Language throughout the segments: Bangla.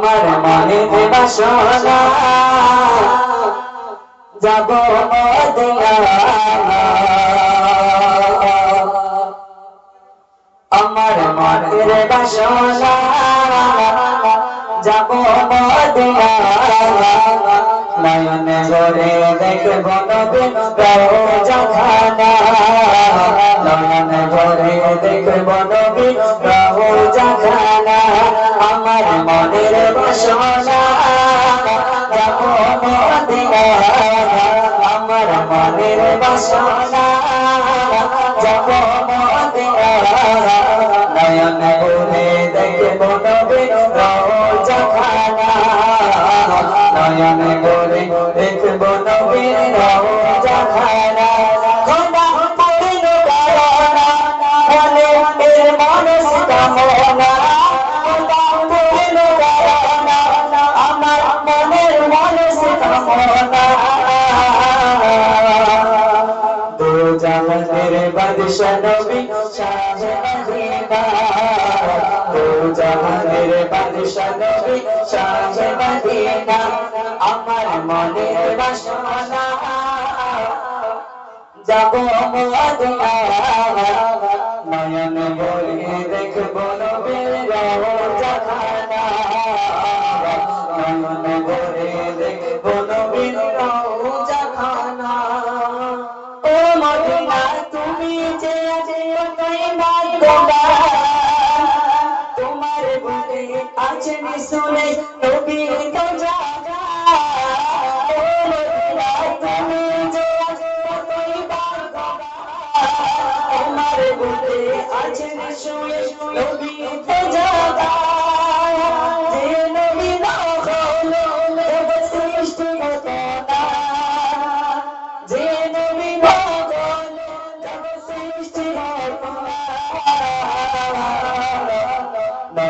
আমার মনে বাসনা যাব আমার মনের বাসনা যাব নয়ন ভরে দেখব নবীন রওজাখানা নয়ন ভরে দেখব নবীন মনের বাসনা যাব মদিনা। আমার মনের বাসনা যাব মদিনা। নয়ন ভরে দেখব নবীন রওজাখানা। নয়ন ভরে দেখব নবীন বাদশা নবী শাহে মদিনা দো জাহানের বাদশা শাহে আমার মনের বাসনা যাব মদিনা নয়ন বলে দেখব নবীর তোমার বুকে আছে শুনে নবী তো জাগা ও মদিনা তুমি যে তোমার বুকে আছে শুনে নবী তো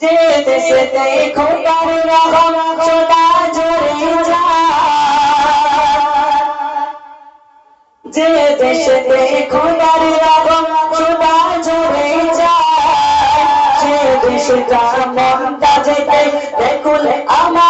যে দেশে দেখো তার রহম চোলা ঝরে যেতে যে দেখো তার রহম চোলা ঝরে যায়। সে দেশটা মনটা যেতে দেখুন আমার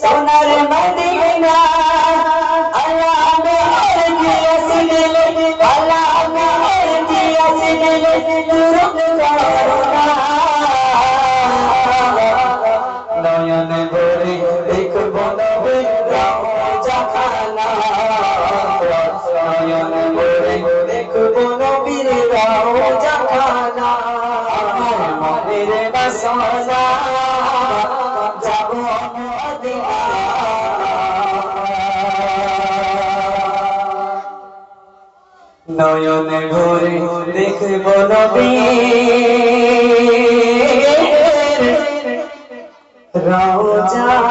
সোনার মদিনা নয়ন ভরে দেখব নবীর রাজা